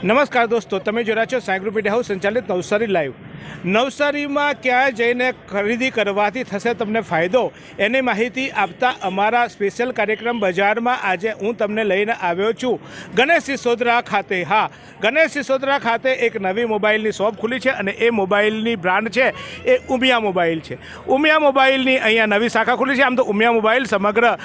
નમસ્કાર દોસ્તો તમે જોયા છો સાઈ મીડિયા હાઉસ સંચાલિત નવસારી લાઈવ નવસારીમાં ક્યાં જઈને ખરીદી કરવાથી થશે તમને ફાયદો. એની માહિતી આપતા અમારા સ્પેશિયલ કાર્યક્રમ બજારમાં આજે હું તમને લઈને આવ્યો છું. ગણેશ સિસોદરા ખાતે. હા, ગણેશ સિસોદરા ખાતે એક નવી મોબાઈલની શોપ ખુલી છે અને એ મોબાઈલની બ્રાન્ડ છે એ ઉમિયા મોબાઈલ છે. ઉમિયા મોબાઈલની અહીંયા નવી શાખા ખુલી છે. આમ તો ઉમિયા મોબાઈલ સમગ્ર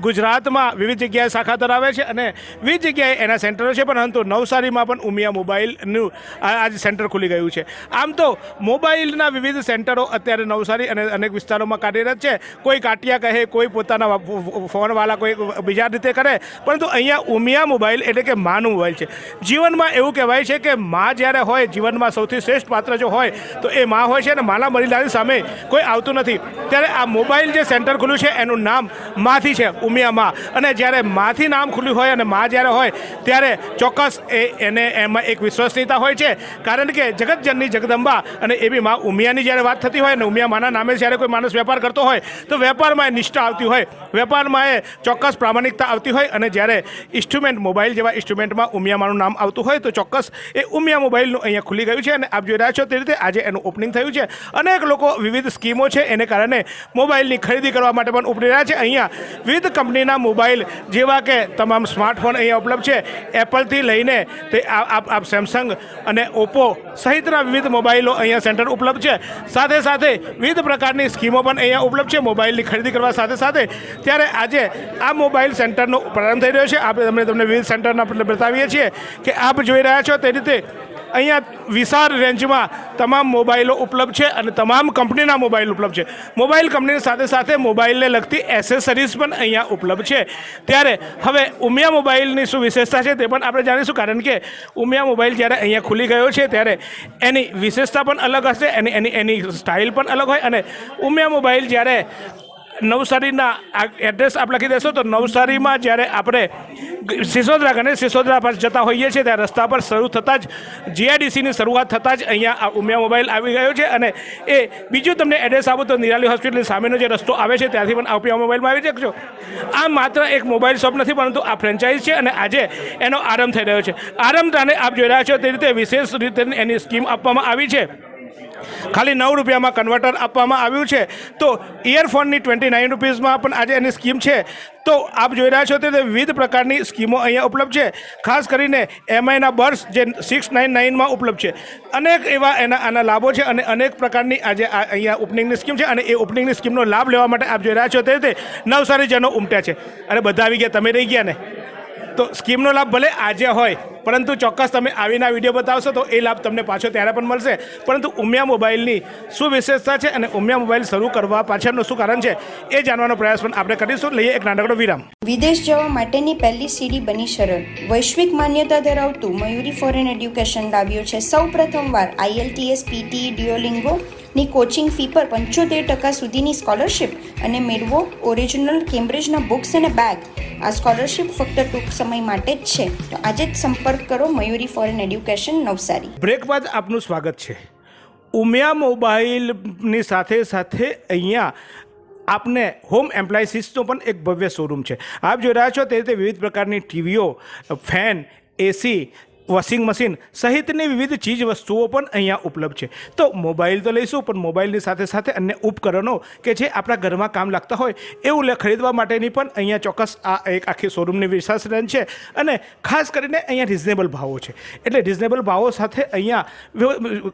ગુજરાતમાં વિવિધ જગ્યાએ શાખા ધરાવે છે અને વિવિધ જગ્યાએ એના સેન્ટરો છે. પરંતુ નવસારીમાં પણ ઉમિયા મોબાઈલનું આજે સેન્ટર ખુલી ગયું છે. આમ તો મોબાઈલના વિવિધ સેન્ટરો અત્યારે નવસારી અને અનેક વિસ્તારોમાં કાર્યરત છે. કોઈ કાટિયા કહે, કોઈ પોતાના ફોનવાળા કોઈ બીજા રીતે કરે, પરંતુ અહીંયા ઉમિયા મોબાઈલ એટલે કે માનું મોબાઈલ છે. જીવનમાં એવું કહેવાય છે કે મા જ્યારે હોય, જીવનમાં સૌથી શ્રેષ્ઠ પાત્ર જો હોય, તો એ મા હોય છે અને માના બલિદાન સામે કોઈ આવતું નથી. ત્યારે આ મોબાઈલ જે સેન્ટર ખુલ્યું છે, એનું નામ માથી છે, ઉમિયા મા. અને જ્યારે માથી નામ ખુલ્યું હોય અને મા જ્યારે હોય, ત્યારે ચોક્કસ એ એને એમાં એક વિશ્વસનીયતા હોય છે. કારણ કે જગતજનની જગદંબા અને એવી માં ઉમિયાની જ્યારે વાત થતી હોય ને, ઉમિયા માના નામે જ્યારે કોઈ માણસ વેપાર કરતો હોય, તો વેપારમાં એ નિષ્ઠા આવતી હોય. વેપારમાં એ ચોક્કસ પ્રામાણિકતા આવતી હોય અને જ્યારે ઇન્સ્ટ્રુમેન્ટ મોબાઈલ જેવા ઇન્સ્ટ્રુમેન્ટમાં ઉમિયા માનું નામ આવતું હોય, તો ચોક્કસ એ ઉમિયા મોબાઈલનું અહીંયા ખુલી ગયું છે અને આપ જોઈ રહ્યા છો તે રીતે આજે એનું ઓપનિંગ થયું છે. અનેક લોકો વિવિધ સ્કીમો છે, એને કારણે મોબાઈલની ખરીદી કરવા માટે પણ ઉપડી રહ્યા છે. અહીંયા વિવિધ કંપનીના મોબાઈલ જેવા કે તમામ સ્માર્ટફોન અહીંયા ઉપલબ્ધ છે. એપલથી લઈને તે આપ સેમસંગ અને ઓપ્પો સહિતના વિવિધ મોબાઈલો અહીંયા સેન્ટર ઉપલબ્ધ છે. સાથે સાથે વિવિધ પ્રકારની સ્કીમો પણ અહીંયા ઉપલબ્ધ છે. મોબાઈલની ખરીદી કરવા સાથે સાથે ત્યારે આજે આ મોબાઈલ સેન્ટરનો પ્રારંભ થઈ રહ્યો છે. આપણે તમને તમને વિવિધ સેન્ટરના બતાવીએ છીએ કે આપ જોઈ રહ્યા છો તે રીતે અહીંયા વિશાળ રેન્જમાં તમામ મોબાઈલો ઉપલબ્ધ છે અને તમામ કંપનીના મોબાઈલ ઉપલબ્ધ છે. મોબાઈલ કંપનીની સાથે સાથે મોબાઈલને લગતી એસેસરીઝ પણ અહીંયા ઉપલબ્ધ છે. ત્યારે હવે ઉમિયા મોબાઈલની શું વિશેષતા છે તે પણ આપણે જાણીશું. કારણ કે ઉમિયા મોબાઈલ જ્યારે અહીંયા ખુલી ગયો છે, ત્યારે એની વિશેષતા પણ અલગ હશે એની એની એની સ્ટાઇલ પણ અલગ હોય અને ઉમિયા મોબાઈલ જ્યારે નવસારીના એડ્રેસ આપ લખી દેશો તો નવસારીમાં જ્યારે આપણે સિસોદરા ગણેશ સિસોદરા પર જતા હોઈએ છીએ ત્યાં રસ્તા પર શરૂ થતાં જ જીઆઈડીસીની શરૂઆત થતાં જ અહીંયા આ ઉમિયા મોબાઈલ આવી ગયો છે અને એ બીજું તમને એડ્રેસ આપો તો નિરાલી હોસ્પિટલની સામેનો જે રસ્તો આવે છે, ત્યાંથી પણ ઉમિયા મોબાઈલમાં આવી શકશો. આ માત્ર એક મોબાઈલ શોપ નથી, પરંતુ આ ફ્રેન્ચાઇઝ છે અને આજે એનો આરંભ થઈ રહ્યો છે. આરંભ આપ જોઈ રહ્યા છો તે રીતે વિશેષ રીતે એની સ્કીમ આપવામાં આવી છે. ખાલી નવ રૂપિયામાં કન્વર્ટર આપવામાં આવ્યું છે. તો ઇયરફોનની ટ્વેન્ટી નાઇન રૂપીઝમાં પણ આજે એની સ્કીમ છે. તો આપ જોઈ રહ્યા છો તે વિવિધ પ્રકારની સ્કીમો અહીંયા ઉપલબ્ધ છે. ખાસ કરીને એમઆઈના બર્સ જે સિક્સ નાઇન નાઇનમાં ઉપલબ્ધ છે. અનેક એવા એના, આના લાભો છે અને અનેક પ્રકારની આજે અહીંયા ઓપનિંગની સ્કીમ છે અને એ ઓપનિંગની સ્કીમનો લાભ લેવા માટે આપ જોઈ રહ્યા છો તે રીતે નવસારીજનો ઉમટ્યા છે. અને બધા આવી ગયા, તમે રહી ગયા ને? તો સ્કીમનો લાભ ભલે આજે હોય, પરંતુ ચોક્કસ તમે આવીને આ વીડિયો બતાવશો તો એ લાભ તમને પાછો ત્યારે પણ મળશે. પરંતુ ઉમિયા મોબાઈલની શું વિશેષતા છે અને ઉમિયા મોબાઈલ શરૂ કરવા પાછળનું શું કારણ છે, એ જાણવાનો પ્રયાસ પણ આપણે કરીશું. લઈએ એક નાનકડો વિરામ. વિદેશ જવા માટેની પહેલી સીડી બની સરળ. વૈશ્વિક માન્યતા ધરાવતું મયુરી ફોરેન એડ્યુકેશન લાવ્યું છે. સૌ પ્રથમવાર આઈએલટીએસ પીટી ડિયોલિંગો ની કોચિંગ ફી પર પંચોતેર ટકા સુધીની સ્કોલરશિપ અને મેળવો ઓરિજિનલ કેમ્બ્રિજના બુક્સ અને બેગ આ સ્કોલરશિપ ફક્ત ટૂંક સમય માટે જ છે. તો આજે જ સંપર્ક કરો Mayuri foreign education Navsari. Break બાદ આપનું સ્વાગત છે. ઉમિયા મોબાઈલની સાથે સાથે અહીંયા આપને હોમ એમ્પ્લાયન્સીસનો પણ એક ભવ્ય શોરૂમ છે. આપ જોઈ રહ્યા છો તે રીતે વિવિધ પ્રકારની ટીવીઓ, ફેન, એસી વોશિંગ મશીન સહિતની વિવિધ ચીજ વસ્તુઓ પણ અહીંયા ઉપલબ્ધ છે. તો મોબાઈલ તો લઈશું, પણ મોબાઈલની સાથે સાથે અન્ય ઉપકરણો કે જે આપણા ઘરમાં કામ લાગતા હોય એવું ખરીદવા માટેની પણ અહીંયા ચોક્કસ આ એક આખી શોરૂમની વિશ્વાસ રેન્જ છે અને ખાસ કરીને અહીંયા રિઝનેબલ ભાવો છે. એટલે રિઝનેબલ ભાવો સાથે અહીંયા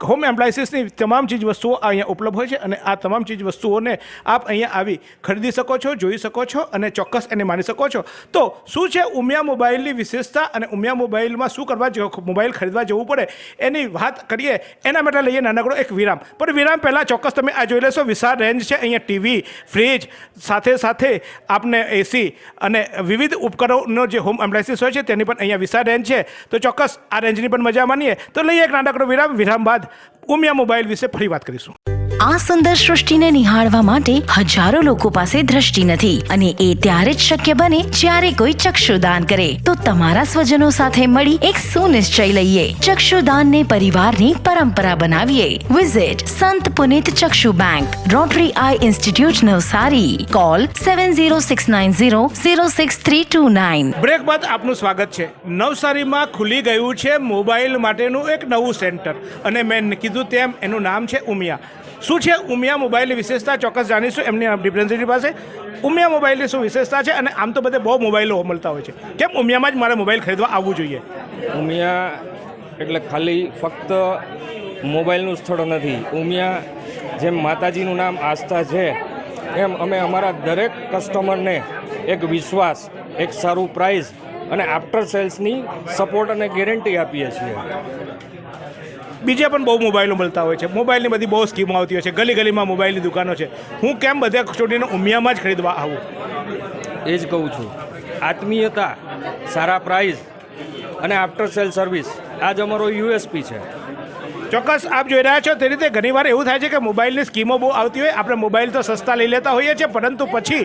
હોમ એમ્પ્લાયન્સીસની તમામ ચીજ વસ્તુઓ અહીંયા ઉપલબ્ધ હોય છે અને આ તમામ ચીજ વસ્તુઓને આપ અહીંયા આવી ખરીદી શકો છો, જોઈ શકો છો અને ચોક્કસ એને માની શકો છો. તો શું છે ઉમિયા મોબાઈલની વિશેષતા અને ઉમિયા મોબાઈલમાં શું કરવા જો મોબાઈલ ખરીદવા જવું પડે, એની વાત કરીએ, એના માટે લઈએ નાનકડો એક વિરામ. પણ વિરામ પહેલાં ચોક્કસ તમે આ જોઈ લેશો, વિશાળ રેન્જ છે, અહીંયા ટીવી, ફ્રીજ, સાથે સાથે આપને એસી અને વિવિધ ઉપકરણો જે હોમ એમ્પ્લાયસીસ હોય છે, તેની પણ અહીંયા વિશાળ રેન્જ છે. તો ચોક્કસ આ રેન્જની પણ મજા માનીએ. તો લઈએ એક નાનકડો વિરામ. વિરામ બાદ ઉમિયા મોબાઈલ વિશે ફરી વાત કરીશું. આ સુંદર સૃષ્ટિને નિહાળવા માટે હજારો લોકો પાસે દ્રષ્ટિ નથી અને એ ત્યારે જ શક્ય બને જ્યારે કોઈ ચક્ષુદાન કરે. તો તમારા સ્વજનો સાથે મળી એક સુનિશ્ચય લઈએ. ચક્ષુદાનને પરિવારની પરંપરા બનાવીએ. Visit Sant Punit Chakshu bank rotary eye institute Navsari. Call seven zero six nine zero zero six three two nine break બાદ આપનું સ્વાગત છે. નવસારીમાં ખુલી ગયું છે મોબાઈલ માટેનું એક નવું સેન્ટર. અને મેં કીધું તેમ એનું નામ છે ઉમિયા. શું છે ઉમિયા મોબાઈલની વિશેષતા? ચોક્કસ જાણીશું. એમની રિપ્રેઝેન્ટેટિવ પાસે. ઉમિયા મોબાઈલની શું વિશેષતા છે? અને આમ તો બધે બહુ મોબાઈલો મળતા હોય છે. કેમ ઉમિયામાં જ મારે મોબાઈલ ખરીદવા આવવું જોઈએ? ઉમિયા એટલે ખાલી ફક્ત મોબાઈલનું સ્થળ નથી. ઉમિયા જેમ માતાજીનું નામ આસ્થા છે, એમ અમે અમારા દરેક કસ્ટમરને એક વિશ્વાસ, એક સારું પ્રાઇઝ અને આફ્ટર સેલ્સની સપોર્ટ અને ગેરંટી આપીએ છીએ. બીજે પણ બહુ મોબાઈલો મળતા હોય છે. મોબાઈલની બધી બહુ સ્કીમો આવતી હોય છે. ગલી ગલીમાં મોબાઈલની દુકાનો છે. હું કેમ બધા સ્ટુડિયોને ઉમિયામાં જ ખરીદવા આવું? એ જ કહું છું. આત્મીયતા, સારા પ્રાઇઝ અને આફ્ટર સેલ સર્વિસ આ જ અમારો યુએસપી છે. ચોક્કસ આપ જોઈ રહ્યા છો તે રીતે ઘણીવાર એવું થાય છે કે મોબાઈલની સ્કીમો બહુ આવતી હોય, આપણે મોબાઈલ તો સસ્તા લઈ લેતા હોઈએ છીએ, પરંતુ પછી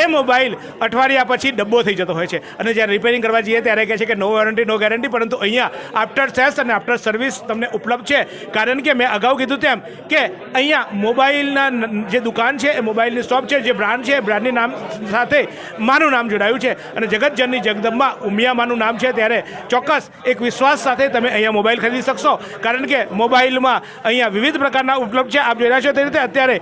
એ મોબાઈલ અઠવાડિયા પછી ડબ્બો થઈ જતો હોય છે. અને જ્યારે રિપેરિંગ કરવા જઈએ ત્યારે કહે છે કે નો વોરંટી નો ગેરંટી પરંતુ અહીંયા આફ્ટર સેલ્સ અને આફ્ટર સર્વિસ તમને ઉપલબ્ધ છે. કારણ કે મેં અગાઉ કીધું તેમ કે અહીંયા મોબાઈલના જે દુકાન છે, એ મોબાઈલની શોપ છે, જે બ્રાન્ડ છે, એ બ્રાન્ડની નામ સાથે માનું નામ જોડાયું છે. અને જગતજનની જગદંબા ઉમિયામાનું નામ છે, ત્યારે ચોક્કસ એક વિશ્વાસ સાથે તમે અહીંયા મોબાઈલ ખરીદી શકશો. કારણ કે મોબાઈલમાં અહીંયા વિવિધ પ્રકારના ઉપલબ્ધ છે. આપ જોઈ રહ્યા છો તે રીતે અત્યારે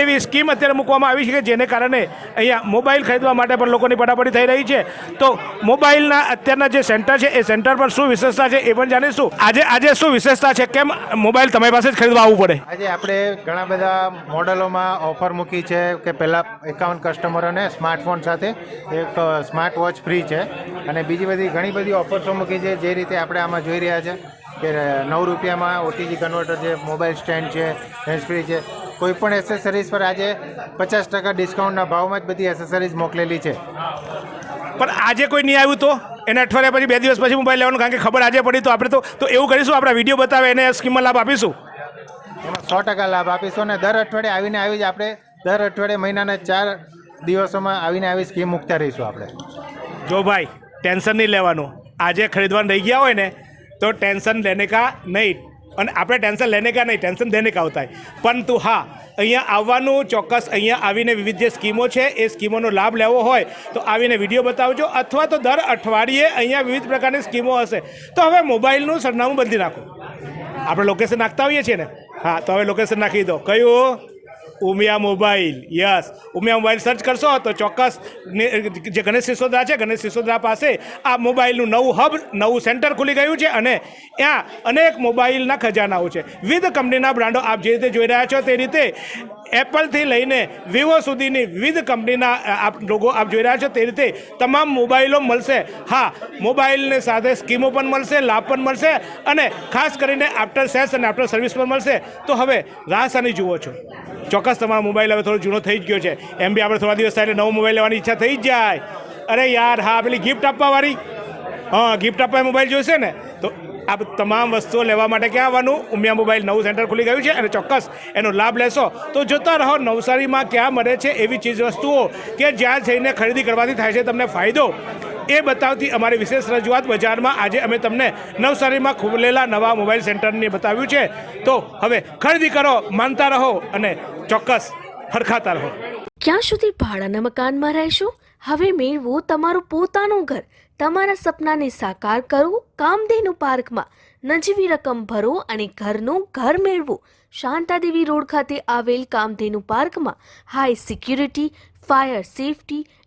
એવી સ્કીમ અત્યારે મૂકવામાં આવી છે કે જેને કારણે અહીંયા મોબાઈલ ખરીદવા માટે પણ લોકોની પડાપડી થઈ રહી છે. તો મોબાઈલના અત્યારના જે સેન્ટર છે, એ સેન્ટર પર શું વિશેષતા છે એ પણ જાણીશું. આજે આજે શું વિશેષતા છે? કેમ મોબાઈલ તમારી પાસે જ ખરીદવા આવવું પડે? આજે આપણે ઘણા બધા મોડલોમાં ઓફર મૂકી છે કે પહેલાં એકાવન કસ્ટમરોને સ્માર્ટફોન સાથે એક સ્માર્ટ વોચ ફ્રી છે. અને બીજી બધી ઘણી બધી ઓફર્સો મૂકી છે જે રીતે આપણે આમાં જોઈ રહ્યા છે. કે નવ રૂપિયામાં ઓટીજી કન્વર્ટર છે મોબાઈલ સ્ટેન્ડ છે હેન્ડ ફ્રી છે કોઈપણ એસેસરીઝ પર આજે પચાસ ટકા ડિસ્કાઉન્ટના ભાવમાં જ બધી એસેસરીઝ મોકલેલી છે. પણ આજે કોઈ નહીં આવ્યું તો? એને અઠવાડિયા પછી બે દિવસ પછી મોબાઈલ લેવાનું કારણ કે ખબર આજે પડી તો આપણે તો તો એવું કરીશું આપણા વીડિયો બતાવે એને સ્કીમમાં લાભ આપીશું. એમાં સો ટકા લાભ આપીશું અને દર અઠવાડિયે આવીને આવી જ આપણે દર અઠવાડિયે મહિનાના ચાર દિવસોમાં આવીને આવી સ્કીમ મૂકતા રહીશું આપણે. જો ભાઈ ટેન્શન નહીં લેવાનું. આજે ખરીદવાનું રહી ગયા હોય ને તો ટેન્શન લેને કા નહીં. અને આપણે ટેન્શન લેને કા નહીં, ટેન્શન દેને કા હોતા પરંતુ હા, અહીંયા આવવાનું ચોક્કસ અહીંયા આવીને વિવિધ જે સ્કીમો છે, એ સ્કીમોનો લાભ લેવો હોય તો આવીને વીડિયો બતાવજો, અથવા તો દર અઠવાડિયે અહીંયા વિવિધ પ્રકારની સ્કીમો હશે. તો હવે મોબાઈલનું સરનામું બદલી નાખો. આપણે લોકેશન નાખતા હોઈએ છીએ ને? હા, તો હવે લોકેશન નાખી દો. કયું? Umiya mobile, yes. Umiya mobile search કરશો તો ચોક્કસ જે ગણેશ સિસોદરા છે, ગણેશ સિસોદરા પાસે આ મોબાઈલનું નવું હબ નવું સેન્ટર ખુલી ગયું છે અને ત્યાં અનેક મોબાઈલના ખજાનાઓ છે. વિવિધ કંપનીના બ્રાન્ડો આપ જે રીતે જોઈ રહ્યા છો તે રીતે એપલથી લઈને વિવો સુધીની વિવિધ કંપનીના આપ લોગો આપ જોઈ રહ્યા છો તે રીતે તમામ મોબાઈલો મળશે. હા, મોબાઈલને સાથે સ્કીમો પણ મળશે, લાભ પણ મળશે અને ખાસ કરીને આફ્ટર સેલ્સ અને આફ્ટર સર્વિસ પણ મળશે. તો હવે રાહસાની જુઓ છો. ચોક્કસ તમારો મોબાઈલ હવે થોડો જૂનો થઈ જ ગયો છે. એમ બી આપણે થોડા દિવસ થાય એટલે નવો મોબાઈલ લેવાની ઈચ્છા થઈ જ જાય. અરે યાર, હા, પેલી ગિફ્ટ આપવાવાળી? હા ગિફ્ટ આપવા મોબાઈલ જોઈશે ને? તો આ તમામ વસ્તુઓ લેવા માટે ક્યાં આવવાનું? ઉમિયા મોબાઈલ નવું સેન્ટર ખુલી ગયું છે અને ચોક્કસ એનો લાભ લેશો. તો જોતા રહો, નવસારીમાં ક્યાં મળે છે એવી ચીજ વસ્તુઓ કે જ્યાં જઈને ખરીદી કરવાથી થાય છે તમને ફાયદો. એ બતાવતી અમારી વિશેષ રજૂઆત બજારમાં આજે અમે તમને નવસારીમાં ખુલેલા નવા મોબાઈલ સેન્ટરની બતાવ્યું છે. તો હવે ખરીદી કરો, માનતા રહો અને ચોક્કસ હરખાતા રહો. ક્યાં સુધી ભાડાના મકાનમાં રહેશો? હવે મેળવો તમારું પોતાનું ઘર. તમારા સપનાને સાકાર કરો, કામધેનુ પાર્કમાં નજીવી રકમ ભરો અને ઘરનું ઘર મેળવો. શાંતાદેવી રોડ ખાતે આવેલ કામધેનુ પાર્કમાં high security fire safety